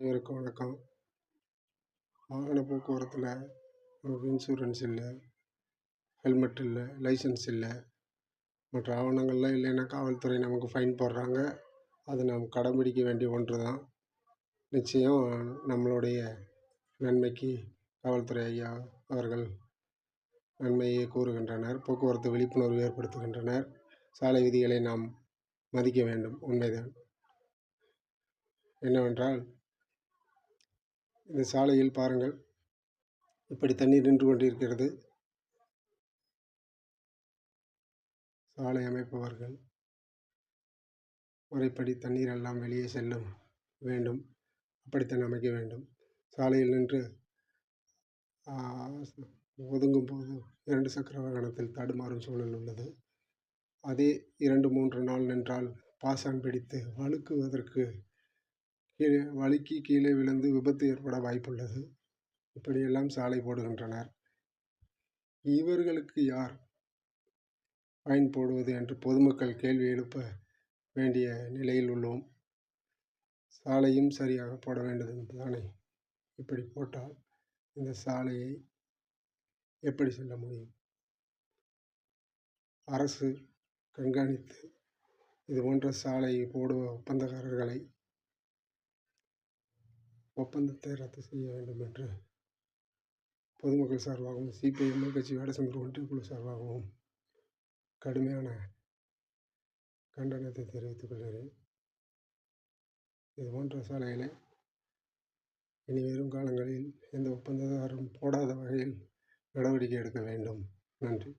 அனைவருக்கும் வணக்கம். வாகன போக்குவரத்தில் நமக்கு இன்சூரன்ஸ் இல்லை ஹெல்மெட் இல்லை லைசன்ஸ் இல்லை. மற்ற ஆவணங்கள்லாம் இல்லைன்னா காவல்துறை நமக்கு ஃபைன் போடுறாங்க. அது நாம் கடைபிடிக்க வேண்டிய ஒன்று தான் நிச்சயம் நம்மளுடைய நன்மைக்கு காவல்துறை ஐயா அவர்கள் நன்மையை கூறுகின்றனர். போக்குவரத்து விழிப்புணர்வு ஏற்படுத்துகின்றனர். சாலை விதிகளை நாம் மதிக்க வேண்டும். உண்மைதான். என்னவென்றால் இந்த சாலையில் பாருங்கள். இப்படி தண்ணீர் நின்று கொண்டிருக்கிறது. சாலை அமைப்பவர்கள் முறைப்படி தண்ணீர் எல்லாம் வெளியே செல்லும் வேண்டும். அப்படித்தான் அமைக்க வேண்டும். சாலையில் நின்று ஒதுங்கும் போது இரண்டு சக்கர வாகனத்தில் தடுமாறும் சூழல் உள்ளது. அதே இரண்டு மூன்று நாள் நின்றால் பாசான் பிடித்து வழுக்குவதற்கு கீழே வழுக்கி கீழே விழுந்து விபத்து ஏற்பட வாய்ப்புள்ளது. இப்படியெல்லாம் சாலை போடுகின்றனர். இவர்களுக்கு யார் ஃபைன் போடுவது என்று பொதுமக்கள் கேள்வி எழுப்ப வேண்டிய நிலையில் உள்ளோம். சாலையும் சரியாக போட வேண்டும் தானே இப்படி போட்டால் இந்த சாலையை எப்படி செல்ல முடியும்? அரசு கண்காணித்து இது போன்ற சாலை போடுவ ஒப்பந்தக்காரர்களை ஒப்பந்தத்தை ரத்து செய்ய வேண்டும் என்று பொதுமக்கள் சார்பாகவும் சிபிஐஎம் கட்சி வேடசந்தூர் ஒன்றிய குழு சார்பாகவும் கடுமையான கண்டனத்தை தெரிவித்துக் கொள்கிறேன். இது போன்ற சாலைகளை இனி வரும் காலங்களில் எந்த ஒப்பந்ததாரரும் போடாத வகையில் நடவடிக்கை எடுக்க வேண்டும். நன்றி.